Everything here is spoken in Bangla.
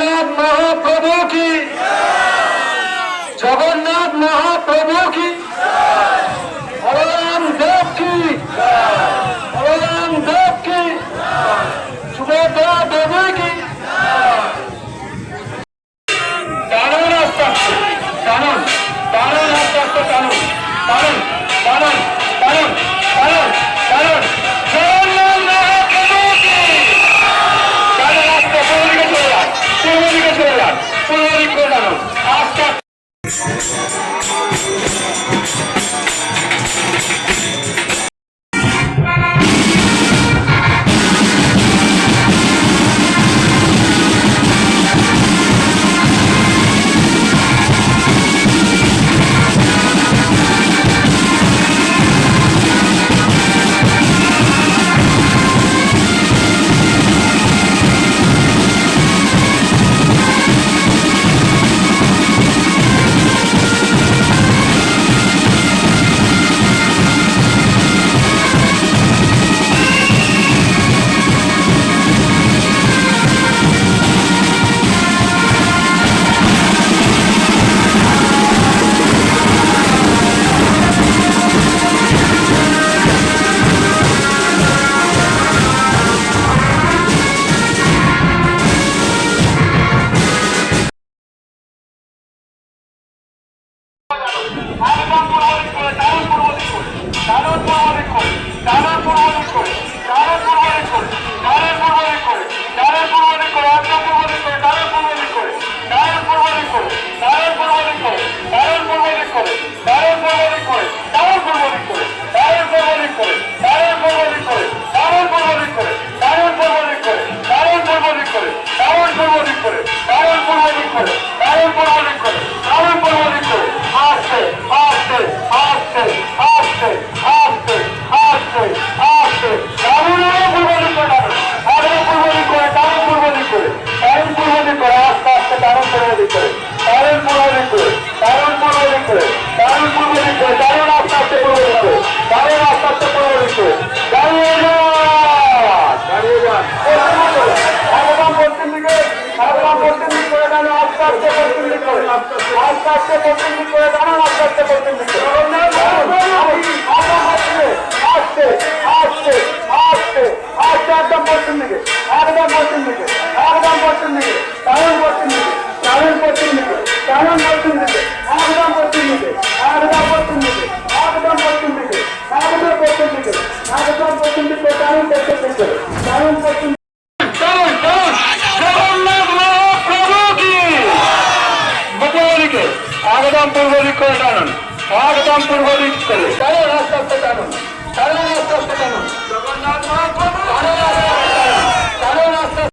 जगन्नाथ महाप्रभु की। जगन्नाथ महाप्रभु की। করে তার প্রভাবিত করে তার প্রভাবিত করে তার প্রভাবিত করে তার প্রভাবিত করে আস্তে আস্তে পশ্চিম দিক করে দাঁড়ান আস্তে আস্তে পশ্চিম দিক கொள்கிறான் பாடுதான் புரிவதை கொள்ளும்